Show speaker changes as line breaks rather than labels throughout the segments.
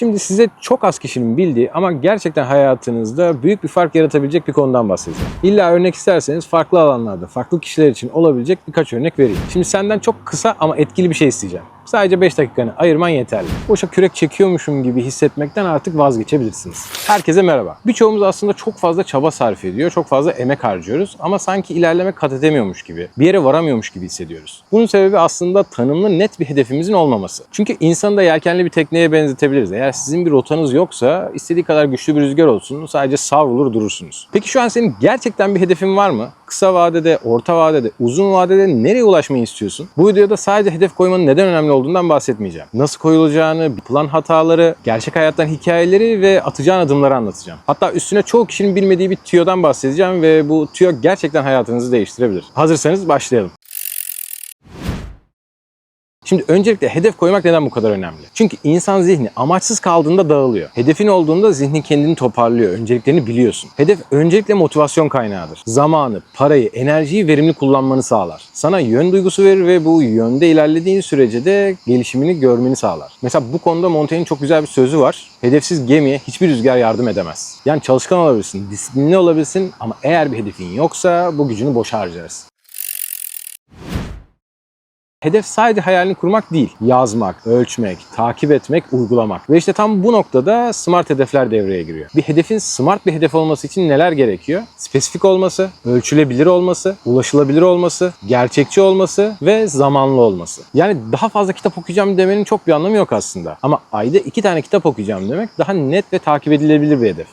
Şimdi size çok az kişinin bildiği ama gerçekten hayatınızda büyük bir fark yaratabilecek bir konudan bahsedeceğim. İlla örnek isterseniz farklı alanlarda, farklı kişiler için olabilecek birkaç örnek vereyim. Şimdi senden çok kısa ama etkili bir şey isteyeceğim. Sadece 5 dakikanı ayırman yeterli. Boşa kürek çekiyormuşum gibi hissetmekten artık vazgeçebilirsiniz. Herkese merhaba. Birçoğumuz aslında çok fazla çaba sarf ediyor, çok fazla emek harcıyoruz ama sanki ilerleme kat edemiyormuş gibi, bir yere varamıyormuş gibi hissediyoruz. Bunun sebebi aslında tanımlı net bir hedefimizin olmaması. Çünkü insanı da yelkenli bir tekneye benzetebiliriz. Eğer sizin bir rotanız yoksa istediği kadar güçlü bir rüzgar olsun sadece savrulur durursunuz. Peki şu an senin gerçekten bir hedefin var mı? Kısa vadede, orta vadede, uzun vadede nereye ulaşmayı istiyorsun? Bu videoda sadece hedef koymanın neden önemli olduğundan bahsetmeyeceğim. Nasıl koyulacağını, plan hataları, gerçek hayattan hikayeleri ve atacağın adımları anlatacağım. Hatta üstüne çoğu kişinin bilmediği bir tüyodan bahsedeceğim ve bu tüyo gerçekten hayatınızı değiştirebilir. Hazırsanız başlayalım. Şimdi öncelikle hedef koymak neden bu kadar önemli? Çünkü insan zihni amaçsız kaldığında dağılıyor. Hedefin olduğunda zihnin kendini toparlıyor. Önceliklerini biliyorsun. Hedef öncelikle motivasyon kaynağıdır. Zamanı, parayı, enerjiyi verimli kullanmanı sağlar. Sana yön duygusu verir ve bu yönde ilerlediğin sürece de gelişimini görmeni sağlar. Mesela bu konuda Montaigne'in çok güzel bir sözü var. Hedefsiz gemiye hiçbir rüzgar yardım edemez. Yani çalışkan olabilirsin, disiplinli olabilirsin ama eğer bir hedefin yoksa bu gücünü boşa harcarsın. Hedef sadece hayalini kurmak değil, yazmak, ölçmek, takip etmek, uygulamak. Ve işte tam bu noktada smart hedefler devreye giriyor. Bir hedefin smart bir hedef olması için neler gerekiyor? Spesifik olması, ölçülebilir olması, ulaşılabilir olması, gerçekçi olması ve zamanlı olması. Yani daha fazla kitap okuyacağım demenin çok bir anlamı yok aslında. Ama ayda iki tane kitap okuyacağım demek daha net ve takip edilebilir bir hedef.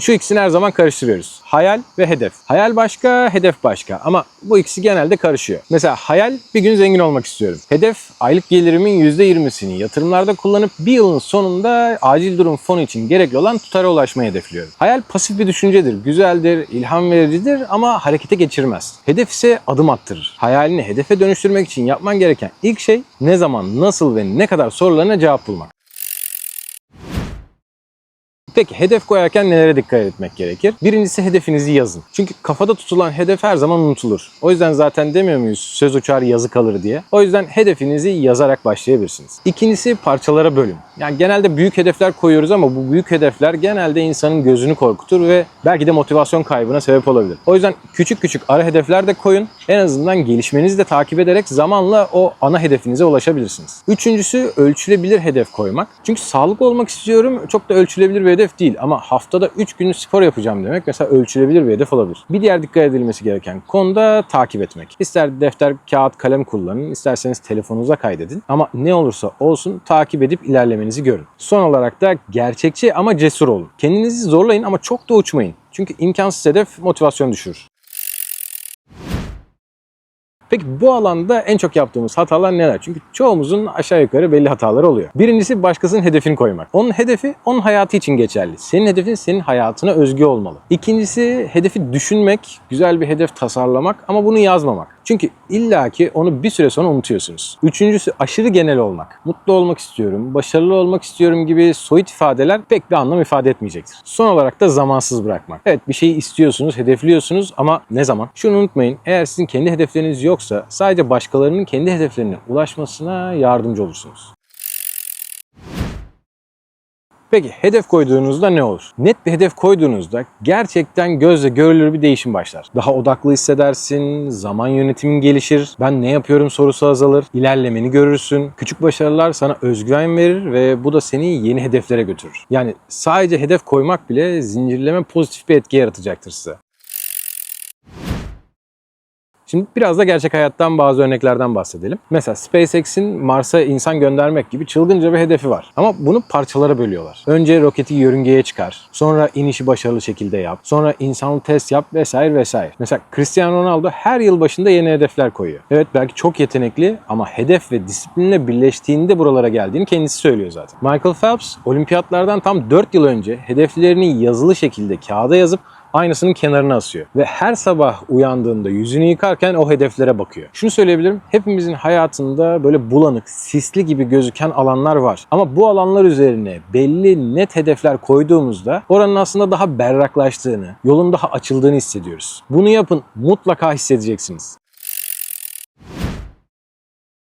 Şu ikisini her zaman karıştırıyoruz. Hayal ve hedef. Hayal başka, hedef başka. Ama bu ikisi genelde karışıyor. Mesela hayal bir gün zengin olmak istiyorum. Hedef aylık gelirimin %20'sini yatırımlarda kullanıp bir yılın sonunda acil durum fonu için gerekli olan tutara ulaşmayı hedefliyorum. Hayal pasif bir düşüncedir, güzeldir, ilham vericidir ama harekete geçirmez. Hedef ise adım attırır. Hayalini hedefe dönüştürmek için yapman gereken ilk şey ne zaman, nasıl ve ne kadar sorularına cevap bulmak. Peki hedef koyarken nelere dikkat etmek gerekir? Birincisi hedefinizi yazın. Çünkü kafada tutulan hedef her zaman unutulur. O yüzden zaten demiyor muyuz söz uçar yazı kalır diye. O yüzden hedefinizi yazarak başlayabilirsiniz. İkincisi parçalara bölün. Yani genelde büyük hedefler koyuyoruz ama bu büyük hedefler genelde insanın gözünü korkutur ve belki de motivasyon kaybına sebep olabilir. O yüzden küçük küçük ara hedefler de koyun. En azından gelişmenizi de takip ederek zamanla o ana hedefinize ulaşabilirsiniz. Üçüncüsü ölçülebilir hedef koymak. Çünkü sağlıklı olmak istiyorum çok da ölçülebilir bir hedef değil ama haftada 3 gün spor yapacağım demek mesela ölçülebilir bir hedef olabilir. Bir diğer dikkat edilmesi gereken konu da takip etmek. İster defter, kağıt, kalem kullanın, isterseniz telefonunuza kaydedin ama ne olursa olsun takip edip ilerlemenizi görün. Son olarak da gerçekçi ama cesur olun. Kendinizi zorlayın ama çok da uçmayın. Çünkü imkansız hedef motivasyon düşürür. Peki bu alanda en çok yaptığımız hatalar neler? Çünkü çoğumuzun aşağı yukarı belli hataları oluyor. Birincisi başkasının hedefini koymak. Onun hedefi onun hayatı için geçerli. Senin hedefin senin hayatına özgü olmalı. İkincisi hedefi düşünmek, güzel bir hedef tasarlamak ama bunu yazmamak. Çünkü illaki onu bir süre sonra unutuyorsunuz. Üçüncüsü aşırı genel olmak. Mutlu olmak istiyorum, başarılı olmak istiyorum gibi soyut ifadeler pek bir anlam ifade etmeyecektir. Son olarak da zamansız bırakmak. Evet bir şeyi istiyorsunuz, hedefliyorsunuz ama ne zaman? Şunu unutmayın. Eğer sizin kendi hedefleriniz yoksa sadece başkalarının kendi hedeflerine ulaşmasına yardımcı olursunuz. Peki hedef koyduğunuzda ne olur? Net bir hedef koyduğunuzda gerçekten gözle görülür bir değişim başlar. Daha odaklı hissedersin, zaman yönetimin gelişir, ben ne yapıyorum sorusu azalır, ilerlemeni görürsün. Küçük başarılar sana özgüven verir ve bu da seni yeni hedeflere götürür. Yani sadece hedef koymak bile zincirleme pozitif bir etki yaratacaktır size. Şimdi biraz da gerçek hayattan bazı örneklerden bahsedelim. Mesela SpaceX'in Mars'a insan göndermek gibi çılgınca bir hedefi var. Ama bunu parçalara bölüyorlar. Önce roketi yörüngeye çıkar. Sonra inişi başarılı şekilde yap. Sonra insanlı test yap vesaire vesaire. Mesela Cristiano Ronaldo her yıl başında yeni hedefler koyuyor. Evet belki çok yetenekli ama hedef ve disiplinle birleştiğinde buralara geldiğini kendisi söylüyor zaten. Michael Phelps olimpiyatlardan tam 4 yıl önce hedeflerini yazılı şekilde kağıda yazıp aynasının kenarına asıyor. Ve her sabah uyandığında yüzünü yıkarken o hedeflere bakıyor. Şunu söyleyebilirim. Hepimizin hayatında böyle bulanık, sisli gibi gözüken alanlar var. Ama bu alanlar üzerine belli net hedefler koyduğumuzda oranın aslında daha berraklaştığını, yolun daha açıldığını hissediyoruz. Bunu yapın mutlaka hissedeceksiniz.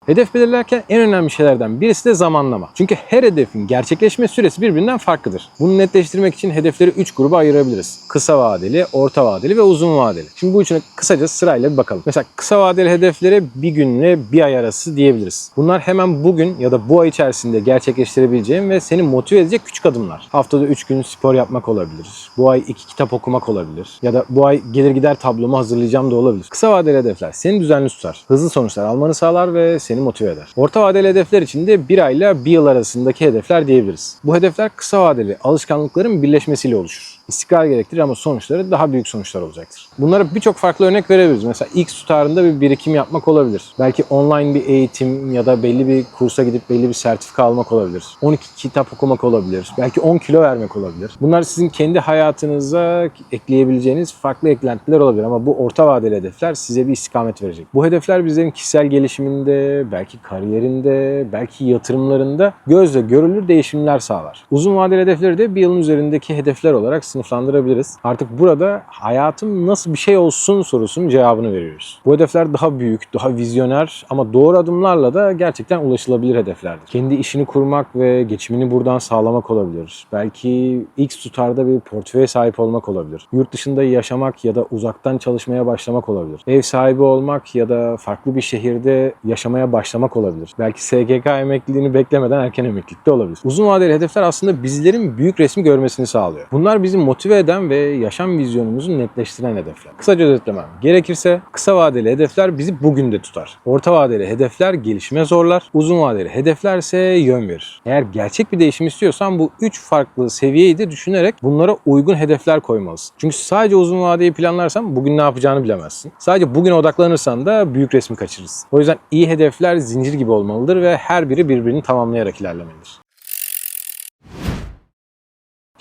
Hedef belirlerken en önemli şeylerden birisi de zamanlama. Çünkü her hedefin gerçekleşme süresi birbirinden farklıdır. Bunu netleştirmek için hedefleri 3 gruba ayırabiliriz. Kısa vadeli, orta vadeli ve uzun vadeli. Şimdi bu üçüne kısaca sırayla bir bakalım. Mesela kısa vadeli hedeflere bir günle bir ay arası diyebiliriz. Bunlar hemen bugün ya da bu ay içerisinde gerçekleştirebileceğin ve seni motive edecek küçük adımlar. Haftada 3 gün spor yapmak olabilir. Bu ay 2 kitap okumak olabilir. Ya da bu ay gelir gider tablomu hazırlayacağım da olabilir. Kısa vadeli hedefler seni düzenli tutar. Hızlı sonuçlar almanı sağlar ve seni motive eder. Orta vadeli hedefler için de bir ayla bir yıl arasındaki hedefler diyebiliriz. Bu hedefler kısa vadeli alışkanlıkların birleşmesiyle oluşur. İstikrar gerektirir ama sonuçları daha büyük sonuçlar olacaktır. Bunlara birçok farklı örnek verebiliriz. Mesela X tutarında bir birikim yapmak olabilir. Belki online bir eğitim ya da belli bir kursa gidip belli bir sertifika almak olabilir. 12 kitap okumak olabilir. Belki 10 kilo vermek olabilir. Bunlar sizin kendi hayatınıza ekleyebileceğiniz farklı eklentiler olabilir ama bu orta vadeli hedefler size bir istikamet verecek. Bu hedefler bizlerin kişisel gelişiminde, belki kariyerinde, belki yatırımlarında gözle görülür değişimler sağlar. Uzun vadeli hedefleri de bir yılın üzerindeki hedefler olarak sınıflandırabiliriz. Artık burada hayatım nasıl bir şey olsun sorusunun cevabını veriyoruz. Bu hedefler daha büyük, daha vizyoner ama doğru adımlarla da gerçekten ulaşılabilir hedeflerdir. Kendi işini kurmak ve geçimini buradan sağlamak olabilir. Belki X tutarda bir portföye sahip olmak olabilir. Yurt dışında yaşamak ya da uzaktan çalışmaya başlamak olabilir. Ev sahibi olmak ya da farklı bir şehirde yaşamaya başlamak olabilir. Belki SGK emekliliğini beklemeden erken emeklilikte olabilir. Uzun vadeli hedefler aslında bizlerin büyük resmi görmesini sağlıyor. Bunlar bizi motive eden ve yaşam vizyonumuzu netleştiren hedefler. Kısaca özetlemem gerekirse kısa vadeli hedefler bizi bugün de tutar. Orta vadeli hedefler gelişime zorlar. Uzun vadeli hedefler ise yön verir. Eğer gerçek bir değişim istiyorsan bu üç farklı seviyeyi de düşünerek bunlara uygun hedefler koymalısın. Çünkü sadece uzun vadeyi planlarsan bugün ne yapacağını bilemezsin. Sadece bugüne odaklanırsan da büyük resmi kaçırırsın. O yüzden iyi hedefler zincir gibi olmalıdır ve her biri birbirini tamamlayarak ilerlemelidir.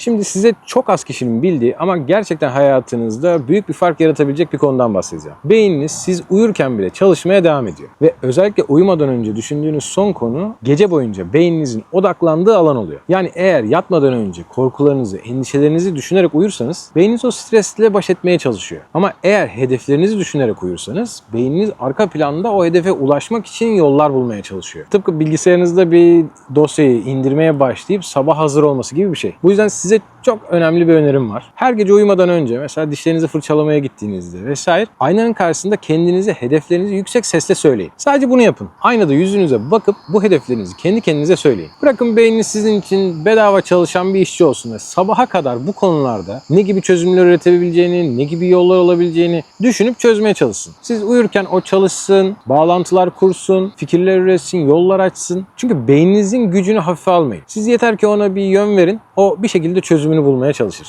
Şimdi size çok az kişinin bildiği ama gerçekten hayatınızda büyük bir fark yaratabilecek bir konudan bahsedeceğim. Beyniniz siz uyurken bile çalışmaya devam ediyor. Ve özellikle uyumadan önce düşündüğünüz son konu gece boyunca beyninizin odaklandığı alan oluyor. Yani eğer yatmadan önce korkularınızı, endişelerinizi düşünerek uyursanız beyniniz o stresle baş etmeye çalışıyor. Ama eğer hedeflerinizi düşünerek uyursanız beyniniz arka planda o hedefe ulaşmak için yollar bulmaya çalışıyor. Tıpkı bilgisayarınızda bir dosyayı indirmeye başlayıp sabah hazır olması gibi bir şey. Bu yüzden size çok önemli bir önerim var. Her gece uyumadan önce mesela dişlerinizi fırçalamaya gittiğinizde vesaire aynanın karşısında kendinize hedeflerinizi yüksek sesle söyleyin. Sadece bunu yapın. Aynada yüzünüze bakıp bu hedeflerinizi kendi kendinize söyleyin. Bırakın beyniniz sizin için bedava çalışan bir işçi olsun ve sabaha kadar bu konularda ne gibi çözümler üretebileceğini, ne gibi yollar olabileceğini düşünüp çözmeye çalışsın. Siz uyurken o çalışsın, bağlantılar kursun, fikirler üretsin, yollar açsın. Çünkü beyninizin gücünü hafife almayın. Siz yeter ki ona bir yön verin, o bir şekilde çözümünü bulmaya çalışır.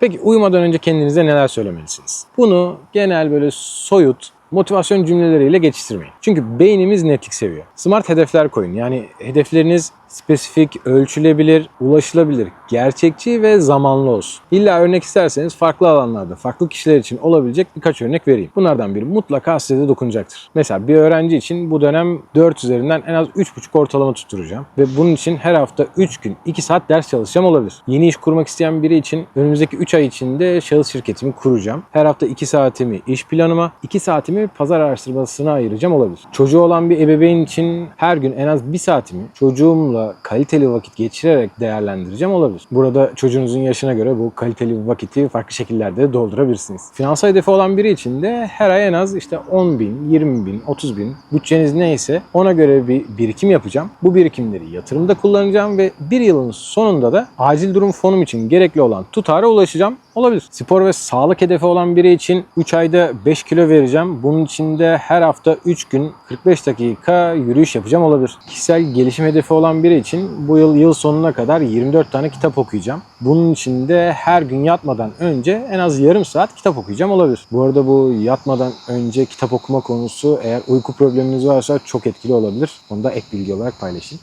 Peki uyumadan önce kendinize neler söylemelisiniz? Bunu genel böyle soyut, motivasyon cümleleriyle geçiştirmeyin. Çünkü beynimiz netlik seviyor. Smart hedefler koyun. Yani hedefleriniz spesifik, ölçülebilir, ulaşılabilir, gerçekçi ve zamanlı olsun. İlla örnek isterseniz farklı alanlarda, farklı kişiler için olabilecek birkaç örnek vereyim. Bunlardan biri mutlaka size de dokunacaktır. Mesela bir öğrenci için bu dönem 4 üzerinden en az 3,5 ortalama tutturacağım. Ve bunun için her hafta 3 gün 2 saat ders çalışacağım olabilir. Yeni iş kurmak isteyen biri için önümüzdeki 3 ay içinde şahıs şirketimi kuracağım. Her hafta 2 saatimi iş planıma, 2 saatimi pazar araştırmasına ayıracağım olabilir. Çocuğu olan bir ebeveyn için her gün en az 1 saatimi çocuğumla kaliteli vakit geçirerek değerlendireceğim olabilir. Burada çocuğunuzun yaşına göre bu kaliteli vakiti farklı şekillerde de doldurabilirsiniz. Finansal hedefi olan biri için de her ay en az işte 10 bin, 20 bin, 30 bin bütçeniz neyse ona göre bir birikim yapacağım. Bu birikimleri yatırımda kullanacağım ve bir yılın sonunda da acil durum fonum için gerekli olan tutara ulaşacağım olabilir. Spor ve sağlık hedefi olan biri için 3 ayda 5 kilo vereceğim. Bunun için de her hafta 3 gün 45 dakika yürüyüş yapacağım olabilir. Kişisel gelişim hedefi olan biri için bu yıl yıl sonuna kadar 24 tane kitap okuyacağım. Bunun için de her gün yatmadan önce en az yarım saat kitap okuyacağım olabilir. Bu arada bu yatmadan önce kitap okuma konusu eğer uyku probleminiz varsa çok etkili olabilir. Onu da ek bilgi olarak paylaşayım.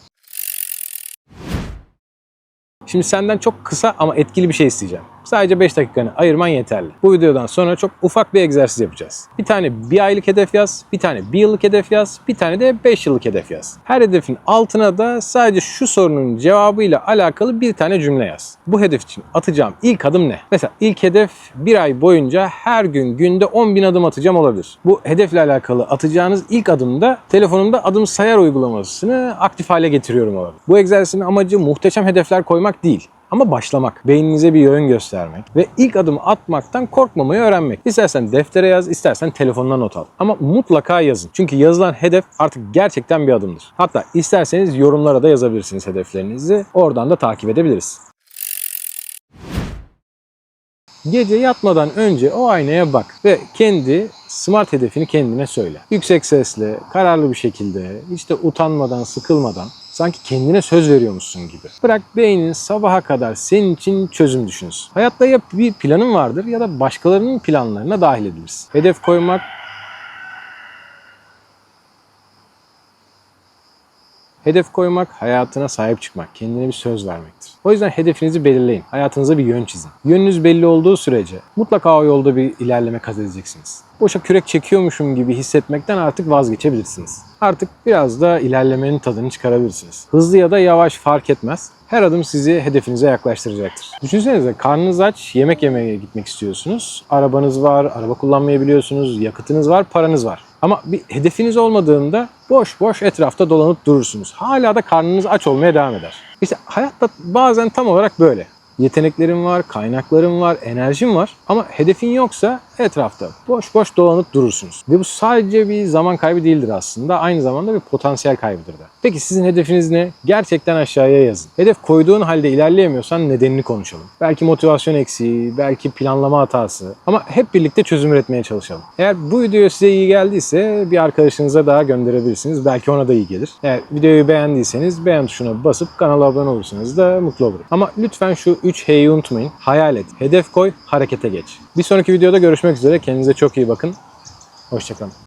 Şimdi senden çok kısa ama etkili bir şey isteyeceğim. Sadece 5 dakikanı ayırman yeterli. Bu videodan sonra çok ufak bir egzersiz yapacağız. Bir tane bir aylık hedef yaz, bir tane bir yıllık hedef yaz, bir tane de 5 yıllık hedef yaz. Her hedefin altına da sadece şu sorunun cevabıyla alakalı bir tane cümle yaz. Bu hedef için atacağım ilk adım ne? Mesela ilk hedef bir ay boyunca her gün günde 10 bin adım atacağım olabilir. Bu hedefle alakalı atacağınız ilk adımda telefonumda adım sayar uygulamasını aktif hale getiriyorum olabilir. Bu egzersizin amacı muhteşem hedefler koymak değil. Ama başlamak, beyninize bir yön göstermek ve ilk adımı atmaktan korkmamayı öğrenmek. İstersen deftere yaz, istersen telefonuna not al. Ama mutlaka yazın. Çünkü yazılan hedef artık gerçekten bir adımdır. Hatta isterseniz yorumlara da yazabilirsiniz hedeflerinizi. Oradan da takip edebiliriz. Gece yatmadan önce o aynaya bak ve kendi smart hedefini kendine söyle. Yüksek sesle, kararlı bir şekilde, hiç de utanmadan, sıkılmadan sanki kendine söz veriyormuşsun gibi. Bırak beynin sabaha kadar senin için çözüm düşünsün. Hayatta ya bir planın vardır ya da başkalarının planlarına dahil edilirsin. Hedef koymak Hedef koymak, hayatına sahip çıkmak, kendine bir söz vermektir. O yüzden hedefinizi belirleyin, hayatınıza bir yön çizin. Yönünüz belli olduğu sürece mutlaka o yolda bir ilerleme kat edeceksiniz. Boşa kürek çekiyormuşum gibi hissetmekten artık vazgeçebilirsiniz. Artık biraz da ilerlemenin tadını çıkarabilirsiniz. Hızlı ya da yavaş fark etmez. Her adım sizi hedefinize yaklaştıracaktır. Düşünsenize karnınız aç, yemek yemeye gitmek istiyorsunuz. Arabanız var, araba kullanmayı biliyorsunuz, yakıtınız var, paranız var. Ama bir hedefiniz olmadığında boş boş etrafta dolanıp durursunuz. Hala da karnınız aç olmaya devam eder. İşte hayatta bazen tam olarak böyle. Yeteneklerin var, kaynakların var, enerjin var ama hedefin yoksa etrafta boş boş dolanıp durursunuz. Ve bu sadece bir zaman kaybı değildir aslında. Aynı zamanda bir potansiyel kaybıdır da. Peki sizin hedefiniz ne? Gerçekten aşağıya yazın. Hedef koyduğun halde ilerleyemiyorsan nedenini konuşalım. Belki motivasyon eksiği, belki planlama hatası ama hep birlikte çözüm üretmeye çalışalım. Eğer bu video size iyi geldiyse bir arkadaşınıza daha gönderebilirsiniz. Belki ona da iyi gelir. Eğer videoyu beğendiyseniz beğen tuşuna basıp kanala abone olursanız da mutlu olurum. Ama lütfen şu 3 H'yi unutmayın. Hayal et, hedef koy, harekete geç. Bir sonraki videoda görüşmek üzere. Kendinize çok iyi bakın. Hoşçakalın.